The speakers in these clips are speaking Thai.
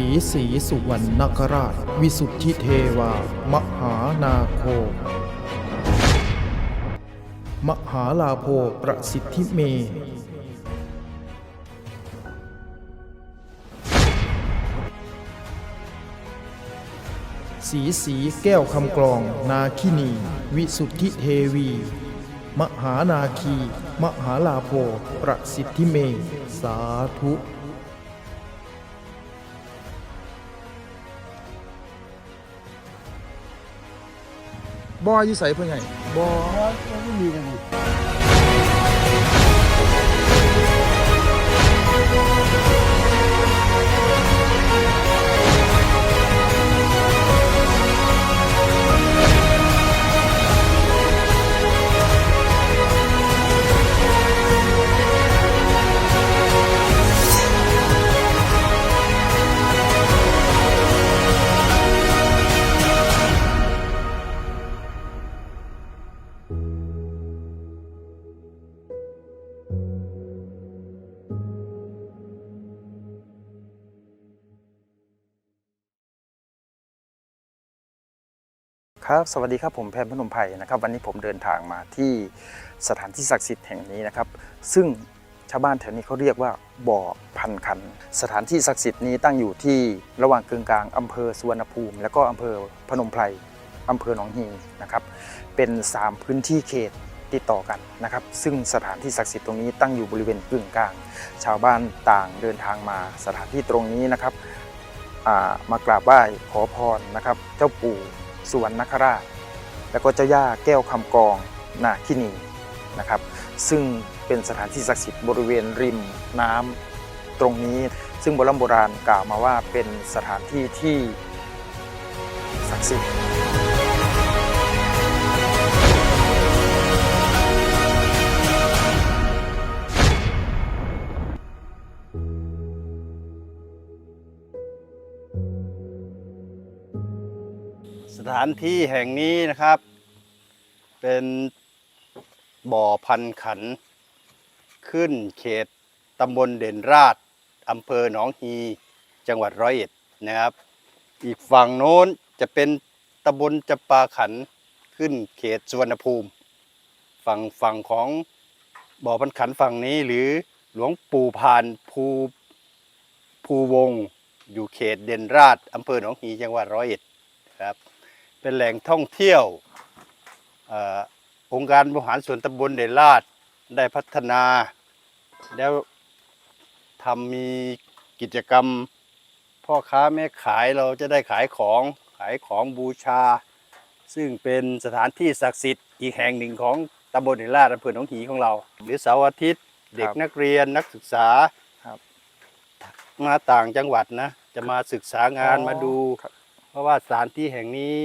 สีสีสุวรรณคราช วิสุทธิเทวา มหานาโค มหาลาโภประสิทธิเม สีสีแก้วคำกลอง นาคินี วิสุทธิเทวี มหานาคี มหาลาโภประสิทธิเม สาธุ บออยู่ใส่เพื่อไงบอไม่มีเลย ครับสวัสดีครับผมแพนพนมไพรนะครับวันนี้ผมเดินทางมาที่สถานที่ศักดิ์สิทธิ์แห่งนี้นะครับ ซึ่งชาวบ้านแถวนี้เขาเรียกว่าบ่อพันคัน สถานที่ศักดิ์สิทธิ์นี้ตั้งอยู่ที่ระหว่างกึ่งกลางอำเภอสุวรรณภูมิ และก็อำเภอพนมไพรอำเภอหนองฮีนะครับเป็น 3 พื้นที่เขตติดต่อกันนะครับ ซึ่งสถานที่ศักดิ์สิทธิ์ตรงนี้ตั้งอยู่บริเวณกึ่งกลาง ชาวบ้านต่างเดินทางมาสถานที่ตรงนี้นะครับามากราบไหว้ขอพรนะครับ เจ้าปู่ สุวรรณคราช แล้วก็เจ้าย่าแก้วคำกองนาคินีนะครับ ซึ่งเป็นสถานที่ศักดิ์สิทธิ์บริเวณริมน้ำตรงนี้ ซึ่งโบราณโบราณกล่าวมาว่าเป็นสถานที่ที่ศักดิ์สิทธิ์านที่แห่งนี้นะครับ เป็นบ่อพันขัน ขึ้นเขตตำบลเด่นราชอำเภอหนองฮีจังหวัดร้อยเอ็ดนะครับ อีกฝั่งโน้นจะเป็นตำบลจำปาขันขึ้นเขตสุวรรณภูมิ ฝั่งฝั่งของบ่อพันขันฝั่งนี้หรือหลวงปู่พานภูภูวง อยู่เขตเด่นราชอำเภอหนองฮีจังหวัดร้อยเอ็ดครับ เป็นแหล่งท่องเที่ยวเออองค์การบริหารส่วนตำบลเด่นราชได้พัฒนา แล้วทำมีกิจกรรมพ่อค้าแม่ขายเราจะได้ขายของขายของบูชา ซึ่งเป็นสถานที่ศักดิ์สิทธิ์อีกแห่งหนึ่งของตำบลเด่นราชอำเภอหนองหีของเรา หรือเสาร์อาทิตย์เด็กนักเรียนนักศึกษาครับมาต่างจังหวัดนะ จะมาศึกษางานอ๋อมาดูครับเพราะว่าสถานที่แห่งนี้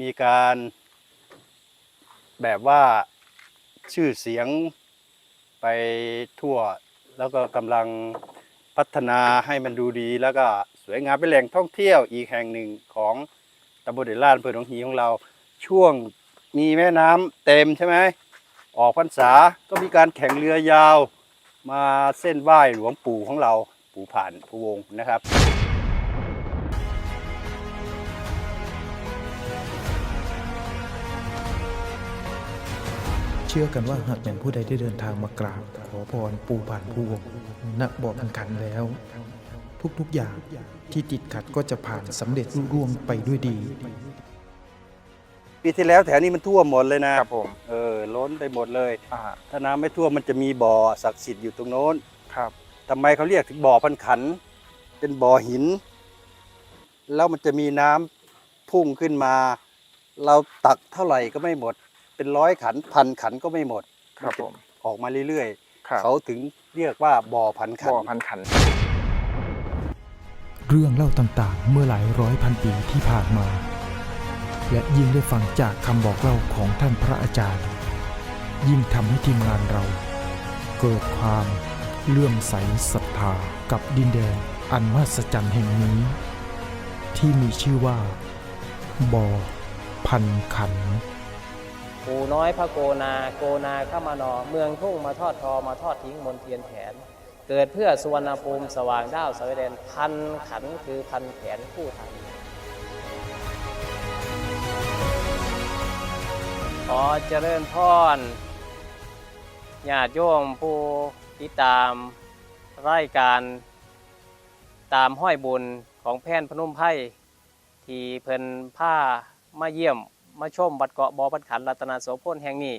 มีการแบบว่าชื่อเสียงไปทั่ว แล้วก็กำลังพัฒนาให้มันดูดี แล้วก็สวยงามเป็นแหล่งท่องเที่ยวอีกแห่งหนึ่งของตำบลเดลลาดอำเภอหนองฮีของเรา ช่วงมีแม่น้ำเต็มใช่ไหมออกพรรษาก็มีการแข่งเรือยาว มาเส้นไหว้หลวงปู่ของเราปู่ผ่านผู้วงศ์นะครับ ชื่อกันว่าหากแม่นผู้ใดได้เดินทางมากราบ ขอพรปูผ่านผู้วงณบ่อพันขันแล้ว ทุกๆอย่างที่ติดขัดก็จะผ่านสำเร็จลุล่วงไปด้วยดี ปีที่แล้วแถวนี้มันท่วมหมดเลยนะครับผม เออล้นไปหมดเลย อ่าถ้าน้ำไม่ท่วมมันจะมีบ่อศักดิ์สิทธิ์อยู่ตรงโน้นครับ ทำไมเขาเรียกถึงบ่อพันขัน เป็นบ่อหิน แล้วมันจะมีน้ำพุ่งขึ้นมา เราตักเท่าไหร่ก็ไม่หมด เป็นร้อยขันพันขันก็ไม่หมดครับผมออกมาเรื่อยครับๆเขาถึงเรียกว่าบ่อพันขันบ่อพันขัน เรื่องเล่าต่างๆ เมื่อหลายร้อยพันปีที่ผ่านมา และยิ่งได้ฟังจากคำบอกเล่าของท่านพระอาจารย์ ยิ่งทำให้ทีมงานเรา เกิดความเลื่อมใสศรัทธากับดินแดนอันมหัศจรรย์แห่งนี้ ที่มีชื่อว่าบ่อพันขัน ปู่น้อยพระโกนา โกนาข้ามานอ เมืองทุ่งมาทอดทอมาทอดทิ้งมนเทียนแผนเกิดเพื่อสุวรรณภูมิสว่างดาวสวายแดนพันขันคือพันแขนคู่ทางขอเจริญพรญาติโยมผู้ติดตามรายการตามห้อยบุญของแพนพนุ่มไพ่ที่เพิ่นผ้ามาเยี่ยม มาชมบัดเกาะบอบัดขันรัตนาโสพลแห่งนี้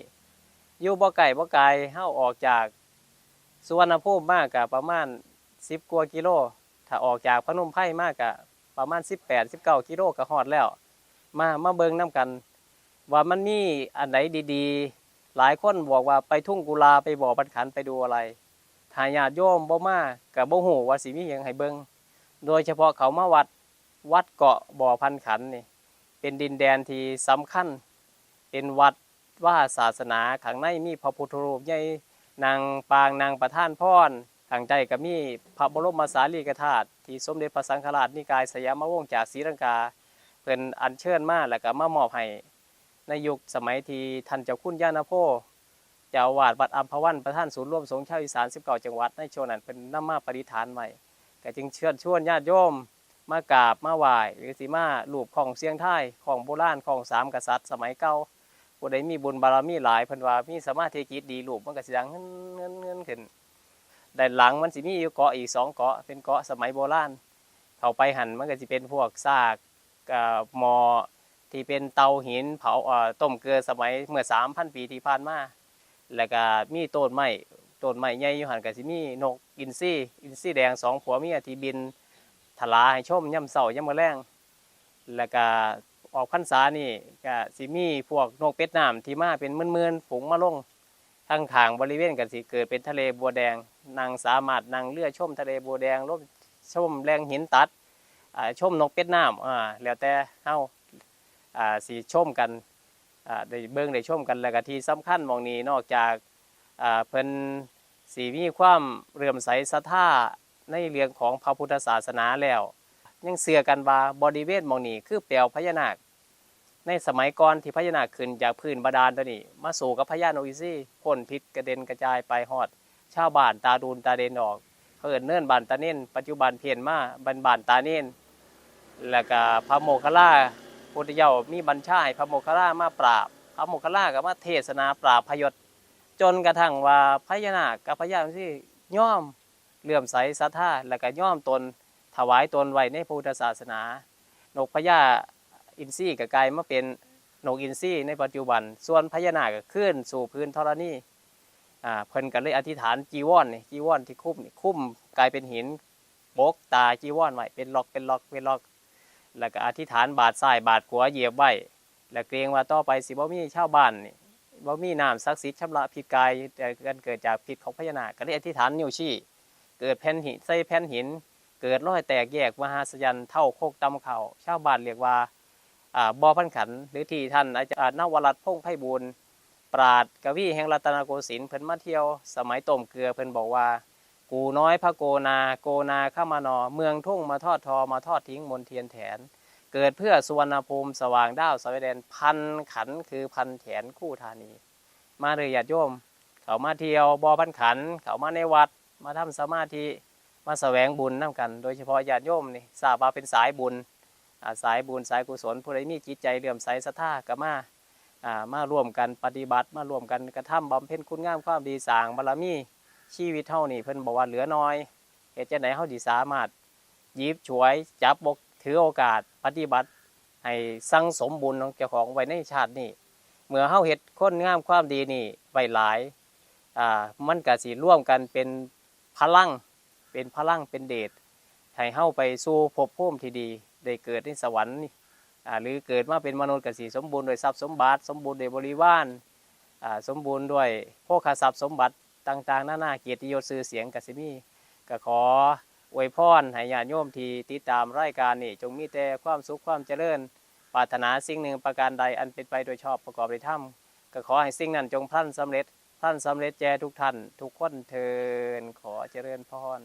อยู่บ่ไก่บ่ไกลเฮาออกจากสุวรรณภูมิมากกะประมาณ 10กว่ากิโล ถ้าออกจากพนมไพ่มากกะประมาณ 18 19กิโลก็ฮอดแล้ว มามาเบิ่งนํกัน ว่ามันมีอันไหนดีๆ หลายคนบอกว่าไปทุ่งกุลาไปบ่อบันขันไปดูอะไรถ้าญาติโยมบ่มากับบ่ฮู้ว่าสิมีหยังให้เบิ่งโดยเฉพาะเขามาวัดวัดเกาะบ่อพันขันนี่ เป็นดินแดนที่สำคัญ เป็นวัดว่าศาสนาข้างในมีพระพุทธรูปใหญ่นางปางนางประท่านพรข้างใจก็มีพระบรมสารีริกธาตุที่สมเด็จพระสังฆราชนิกายสยามวงศ์จากศรีลังกาเพิ่นอัญเชิญมาแล้วก็มามอบให้ในยุคสมัยที่ท่านเจ้าคุณย่านาโพเจ้าวาดวัดอัมพวันประท่านศูนย์ร่วมสงฆ์ชาวอีสาน19จังหวัดในช่วงนั้นเป็นนำมาปฏิฐานใหม่ก็จึงเชิญชวนญาติโยม มากราบมาไหว้หรือสิมารูปของเสียงไทายของโบราณของสามกษัตริย์ สมัยเก่าผู้ใดมีบุญบารมีหลายเพิ่นว่ามีสมาธิจิตดีรูปมันก็สิดังเงินเงินเงินขึ้นด้านหลังมันสิมีอยู่เกาะอีกสองเกาะเป็นเกาะสมัยโบราณเข้าไปหันมันก็สิเป็นพวกซากอ่อหมอที่เป็นเตาหินเผาต้มเกลือสมัยเมื่อ3,000ปีที่ผ่านมาแล้วก็มีต้นไม้ต้นไม้ใหญ่อยู่หันก็สิมีนกอินทรีอินทรีแดงสองผัวเมียที่บิน ทลาให้ชมย่ำเสาย่ำมะแรงแล้วก็ออกพรรษานี่ก็สิมีพวกนกเป็ดน้ำที่มาเป็นหมื่นๆฝูงมาลงทั้งทางบริเวณกันสิเกิดเป็นทะเลบัวแดงนางสามารถนั่งเรือชมทะเลบัวแดงลมชมแรงหินตัดอ่าชมนกเป็ดน้ำอ่าแล้วแต่เฮาอ่าสีชมกันอ่าได้เบิ่งได้ชมกันแล้วก็ที่สำคัญมองนี้นอกจากอ่าเพิ่นสีมีความเรื่อมใสศรัทธา ในเรื่องของพระพุทธศาสนาแล้ว ยังเสือกันว่าบริเวณมองนี้คือเปลวพญานาค ในสมัยก่อนที่พญานาคขึ้นจากพื้นบาดาลตัวนี้ มาสู่กับพญาโนอิซี่พ่นพิษกระเด็นกระจายไปฮอด ชาวบ้านตาดูนตาเดนออกเขาเอิ้นเนิ่นบานตาเน่นปัจจุบันเพียนมาบันบานตาเน่นแล้วก็พระโมคคัลลาพุทธเจ้ามีบัญชาให้พระโมคคัลลามาปราบพระโมคคัลลาก็มาเทศนาปราบพยศจนกระทั่งว่าพญานาคกับพญาที่ย่อม เลื่อมใสศรัทธาแล้วก็ย่อมตนถวายตนไว้ในพุทธศาสนา นกพญาอินทรีก็กลายมาเป็นนกอินทรีในปัจจุบัน ส่วนพญานาคขึ้นสู่พื้นธรณีอ่าเพิ่นก็เลยอธิษฐานจีวรนี่จีวรที่คุ้มนี่คุ้มกลายเป็นหินบกตาจีวรไว้เป็นล็อกเป็นล็อกเป็นล็อก แล้วก็อธิษฐานบาดซ้ายบาดขัวเหยียบไว้แล้วเกรงว่าต่อไปสิบ่มีชาวบ้านนี่บ่มีน้ำศักดิ์สิทธิ์ชำระผิดกายกันเกิดจากผิดของพญานาคก็ได้อธิษฐานนิ้วชี้ เกิดแผ่นหินใส่แผ่นหิน เกิดรอยแตกแยกมหาสยันเท่าโคกตำเข่าชาวบ้านเรียกว่าบ่อพันขันหรือที่ท่านอาจารย์นวรัตพงษ์ไพบูลย์ปราดกวีแห่งรัตนโกสินทร์เพิ่นมาเที่ยว สมัยต้มเกลือเพิ่นบอกว่า กูน้อยพระโกนาโกนาข้ามานอ เมืองทุ่งมาทอดทอมาทอดทิ้งมนเทียนแถน เกิดเพื่อสุวรรณภูมิสว่างดาวสวายแดนพันขันคือพันแขนคู่ธานี มาเลยญาติโยม เขามาเที่ยวบอพันขัน เขามาในวัด มาทำสมาธิมาแสวงบุญน้กัน โดยเฉพาะญาติโยมนี่ทราบว่าเป็นสายบุญสายบุญสายกุศลผู้ใดมีจิตใจเลื่อมใสศรัทธาก็มาอ่ามาร่วมกันปฏิบัติมาร่วมกันกระทำบำเพ็ญคุณงามความดีสร้างบารมีชีวิตเท่านี่เพิ่นบอกว่าเหลือน้อยเหตุจะไหนเฮาสิสามารถยิบฉวยจับบกถือโอกาสปฏิบัติให้สั่งสมบุญของเจ้าของไว้ในชาตินี้เมื่อเฮาเฮ็ดคนงามความดีนี่ไว้หลายอ่ามันก็สิร่วมกันเป็น พลังเป็นพลังเป็นเดชให้เฮาไปสู่ภพภูมิที่ดีได้เกิดในสวรรค์หรือเกิดมาเป็นมนุษย์กสิสมบูรณ์ด้วยทรัพย์สมบัติ สมบูรณ์ด้วยบริวารสมบูรณ์ด้วยโภคทรัพย์สมบัติต่างๆหน้าหน้าเกียรติยศชื่อเสียงกสิมีก็ขออวยพรให้ญาติโยมที่ติดตามรายการนี่จงมีแต่ความสุขความเจริญปรารถนาสิ่งหนึ่งประการใดอันเป็นไปโดยชอบประกอบด้วยธรรมก็ขอให้สิ่งนั้นจงพลันสำเร็จ ท่านสำเร็จแจทุกท่าน ทุกคนเทินขอเจริญพร